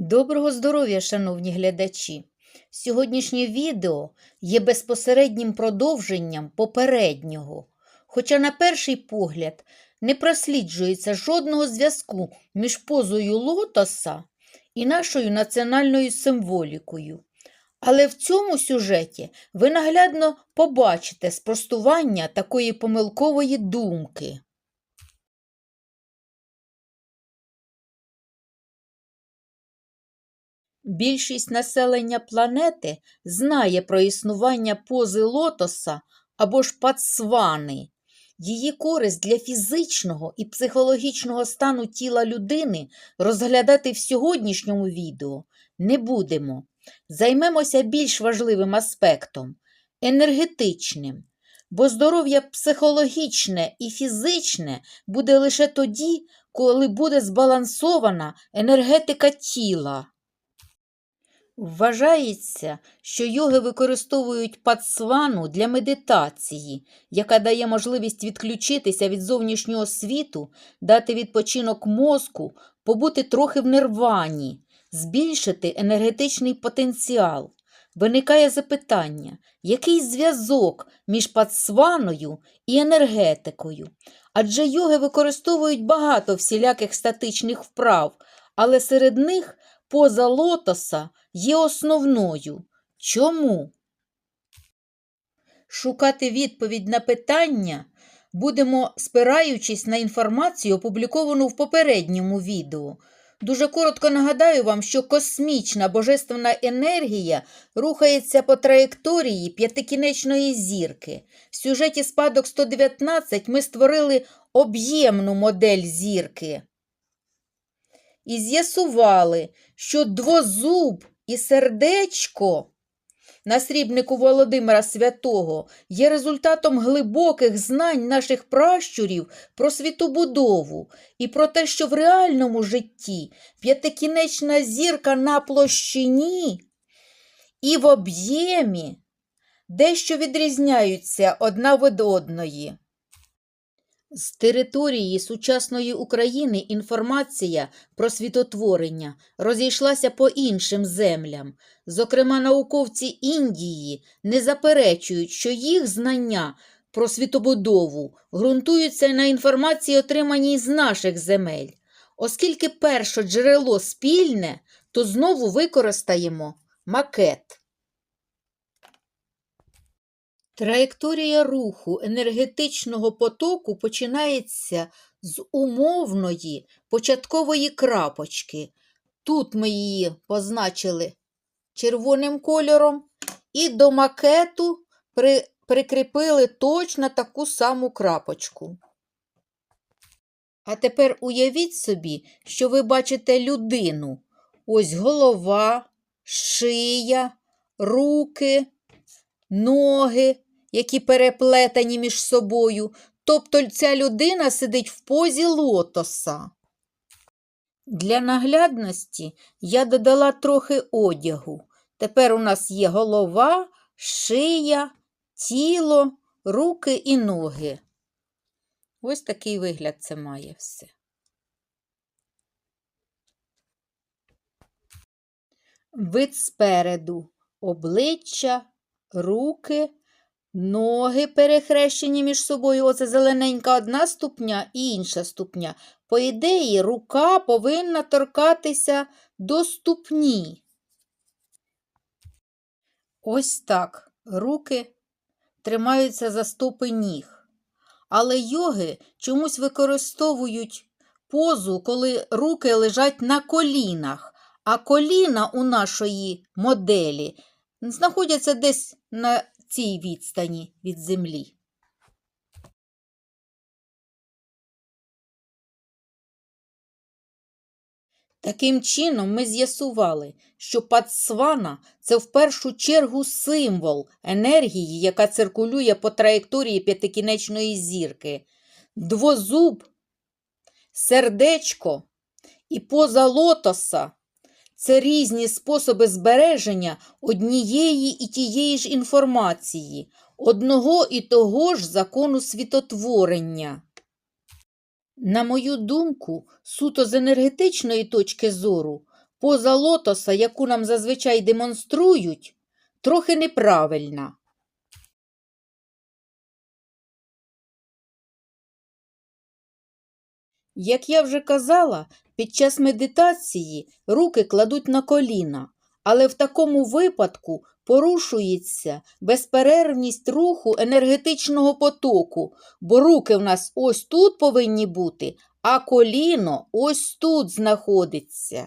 Доброго здоров'я, шановні глядачі! Сьогоднішнє відео є безпосереднім продовженням попереднього, хоча, на перший погляд, не просліджується жодного зв'язку між позою лотоса і нашою національною символікою. Але в цьому сюжеті ви наглядно побачите спростування такої помилкової думки. Більшість населення планети знає про існування пози лотоса або ж пацвани. Її користь для фізичного і психологічного стану тіла людини розглядати в сьогоднішньому відео не будемо. Займемося більш важливим аспектом енергетичним, бо здоров'я психологічне і фізичне буде лише тоді, коли буде збалансована енергетика тіла. Вважається, що йоги використовують пацвану для медитації, яка дає можливість відключитися від зовнішнього світу, дати відпочинок мозку, побути трохи в нирвані, збільшити енергетичний потенціал. Виникає запитання, який зв'язок між пацваною і енергетикою? Адже йоги використовують багато всіляких статичних вправ, але серед них поза лотоса є основною. Чому? Шукати відповідь на питання будемо, спираючись на інформацію, опубліковану в попередньому відео. Дуже коротко нагадаю вам, що космічна божественна енергія рухається по траєкторії п'ятикінечної зірки. В сюжеті спадок 119 ми створили об'ємну модель зірки і з'ясували, що двозуб і сердечко на срібнику Володимира Святого є результатом глибоких знань наших пращурів про світобудову і про те, що в реальному житті п'ятикінечна зірка на площині і в об'ємі дещо відрізняються одна від одної. З території сучасної України інформація про світотворення розійшлася по іншим землям. Зокрема, науковці Індії не заперечують, що їх знання про світобудову ґрунтуються на інформації, отриманій з наших земель. Оскільки перше джерело спільне, то знову використаємо макет. Траєкторія руху енергетичного потоку починається з умовної початкової крапочки. Тут ми її позначили червоним кольором, і до макету при, прикріпили точно таку саму крапочку. А тепер уявіть собі, що ви бачите людину. Ось голова, шия, руки, ноги які переплетені між собою, тобто ця людина сидить в позі лотоса. Для наглядності я додала трохи одягу. Тепер у нас є голова, шия, тіло, руки і ноги. Ось такий вигляд це має все. Вид спереду, обличчя, руки, Ноги перехрещені між собою, оце зелененька одна ступня і інша ступня. По ідеї, рука повинна торкатися до ступні. Ось так руки тримаються за стопи ніг. Але йоги чомусь використовують позу, коли руки лежать на колінах, а коліна у нашої моделі знаходяться десь на цій відстані від землі. Таким чином, ми з'ясували, що Пацвана – це в першу чергу символ енергії, яка циркулює по траєкторії п'ятикінечної зірки, двозуб, сердечко і поза лотоса це різні способи збереження однієї і тієї ж інформації, одного і того ж закону світотворення. На мою думку, суто з енергетичної точки зору, Поза лотоса, яку нам зазвичай демонструють, трохи неправильна. Як я вже казала, під час медитації руки кладуть на коліна, але в такому випадку порушується безперервність руху енергетичного потоку, бо руки в нас ось тут повинні бути, а коліно ось тут знаходиться.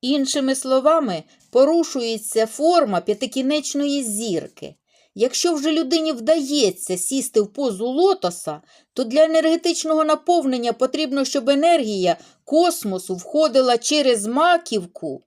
Іншими словами, порушується форма п'ятикінечної зірки. Якщо вже людині вдається сісти в позу лотоса, то для енергетичного наповнення потрібно, щоб енергія космосу входила через маківку,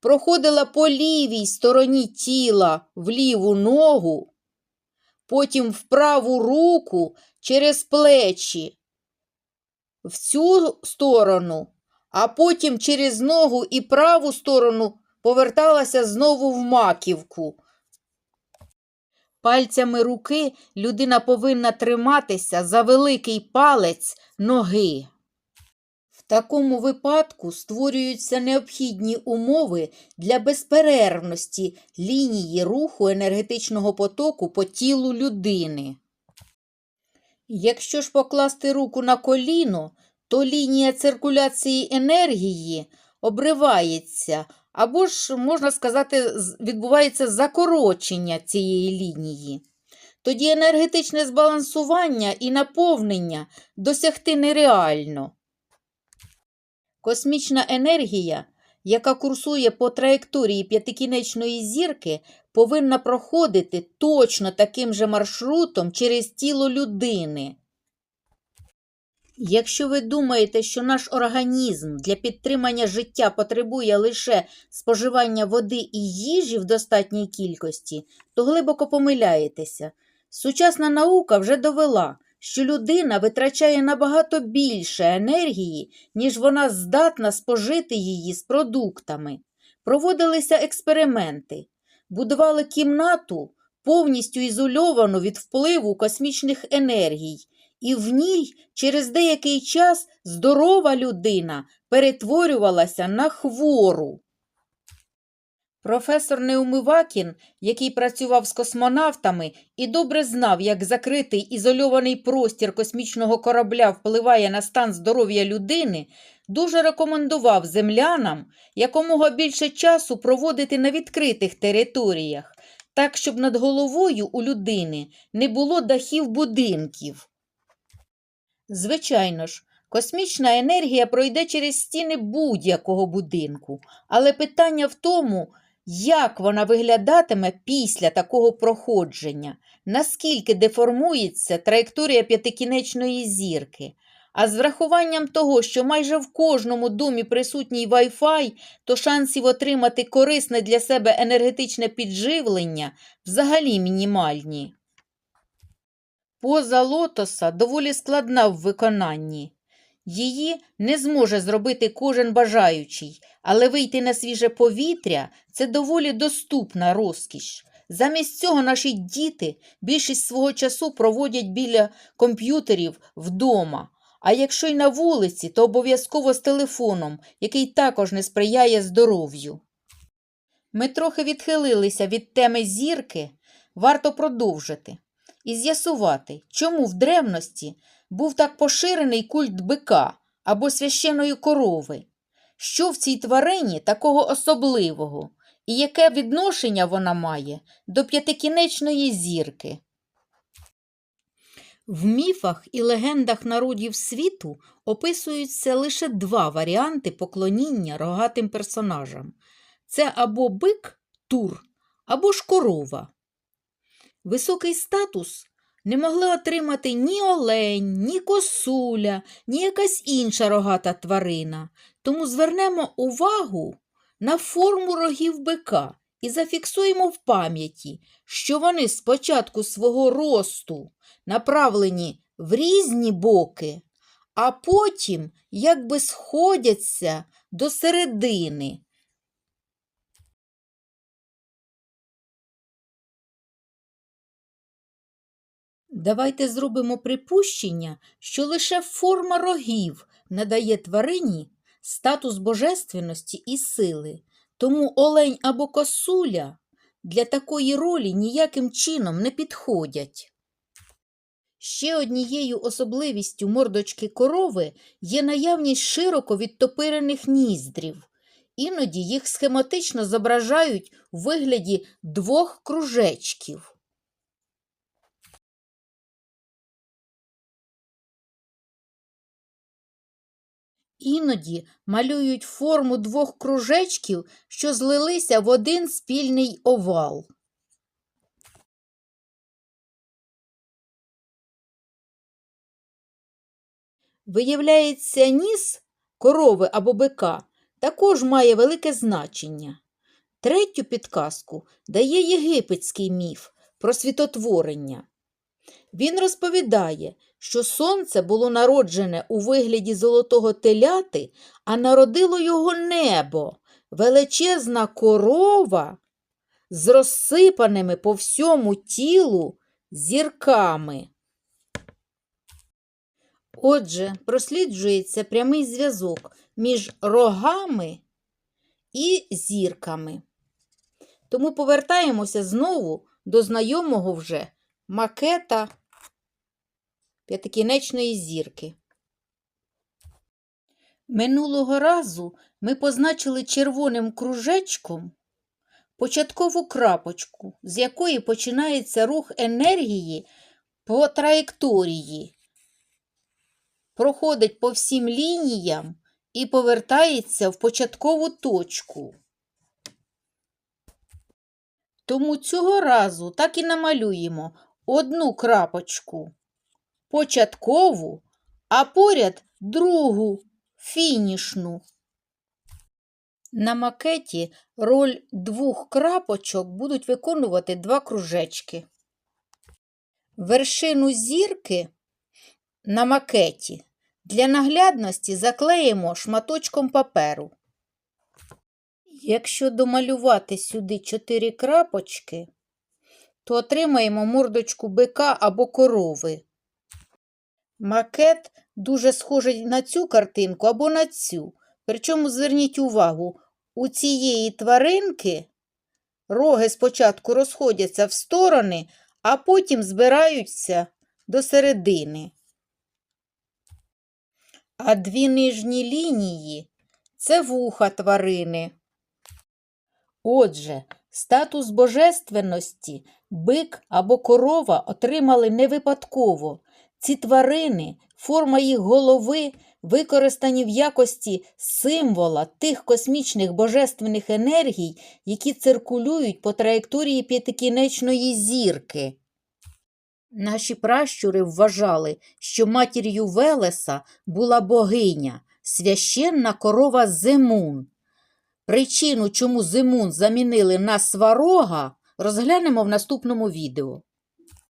проходила по лівій стороні тіла в ліву ногу, потім в праву руку через плечі в цю сторону, а потім через ногу і праву сторону поверталася знову в маківку. Пальцями руки людина повинна триматися за великий палець ноги. В такому випадку створюються необхідні умови для безперервності лінії руху енергетичного потоку по тілу людини. Якщо ж покласти руку на коліно, то лінія циркуляції енергії обривається, або ж, можна сказати, відбувається закорочення цієї лінії. Тоді енергетичне збалансування і наповнення досягти нереально. Космічна енергія, яка курсує по траєкторії п'ятикінечної зірки, повинна проходити точно таким же маршрутом через тіло людини. Якщо ви думаєте, що наш організм для підтримання життя потребує лише споживання води і їжі в достатній кількості, то глибоко помиляєтеся. Сучасна наука вже довела, що людина витрачає набагато більше енергії, ніж вона здатна спожити її з продуктами. Проводилися експерименти, будували кімнату повністю ізольовану від впливу космічних енергій, і в ній через деякий час здорова людина перетворювалася на хвору. Професор Неумивакін, який працював з космонавтами і добре знав, як закритий ізольований простір космічного корабля впливає на стан здоров'я людини, дуже рекомендував землянам якомога більше часу проводити на відкритих територіях, так, щоб над головою у людини не було дахів будинків. Звичайно ж, космічна енергія пройде через стіни будь-якого будинку, але питання в тому, як вона виглядатиме після такого проходження, наскільки деформується траєкторія п'ятикінечної зірки. А з врахуванням того, що майже в кожному домі присутній Wi-Fi, то шансів отримати корисне для себе енергетичне підживлення взагалі мінімальні. Поза лотоса доволі складна в виконанні. Її не зможе зробити кожен бажаючий, але вийти на свіже повітря це доволі доступна розкіш. Замість цього наші діти більшість свого часу проводять біля комп'ютерів вдома. А якщо й на вулиці, то обов'язково з телефоном, який також не сприяє здоров'ю. Ми трохи відхилилися від теми зірки, варто продовжити і з'ясувати, чому в древності був так поширений культ бика або священої корови, що в цій тварині такого особливого, і яке відношення вона має до п'ятикінечної зірки. В міфах і легендах народів світу описуються лише два варіанти поклоніння рогатим персонажам: це або бик тур, або ж корова. Високий статус не могли отримати ні олень, ні косуля, ні якась інша рогата тварина. Тому звернемо увагу на форму рогів бика і зафіксуємо в пам'яті, що вони з початку свого росту направлені в різні боки, а потім якби сходяться до середини. Давайте зробимо припущення, що лише форма рогів надає тварині статус божественності і сили. Тому олень або косуля для такої ролі ніяким чином не підходять. Ще однією особливістю мордочки корови є наявність широко відтопирених ніздрів. Іноді їх схематично зображають у вигляді двох кружечків. Іноді малюють форму двох кружечків, що злилися в один спільний овал. Виявляється, ніс корови або бика також має велике значення. Третю підказку дає єгипетський міф про світотворення. Він розповідає, що сонце було народжене у вигляді золотого теляти, а народило його небо, величезна корова з розсипаними по всьому тілу зірками. Отже, просліджується прямий зв'язок між рогами і зірками. Тому повертаємося знову до знайомого вже макета п'ятикінечної зірки. Минулого разу ми позначили червоним кружечком початкову крапочку, з якої починається рух енергії по траєкторії, проходить по всім лініям і повертається в початкову точку. Тому цього разу так і намалюємо одну крапочку початкову, а поряд другу фінішну. На макеті роль двох крапочок будуть виконувати два кружечки. Вершину зірки на макеті для наглядності заклеїмо шматочком паперу. Якщо домалювати сюди чотири крапочки, то отримаємо мордочку бика або корови. Макет дуже схожий на цю картинку або на цю. Причому зверніть увагу, у цієї тваринки роги спочатку розходяться в сторони, а потім збираються до середини. А дві нижні лінії це вуха тварини. Отже, статус божественності бик або корова отримали не випадково. Ці тварини, форма їх голови використані в якості символа тих космічних божественних енергій, які циркулюють по траєкторії п'ятикінечної зірки. Наші пращури вважали, що матір'ю Велеса була богиня, священна корова Зимун. Причину, чому Зимун замінили на сварога, розглянемо в наступному відео.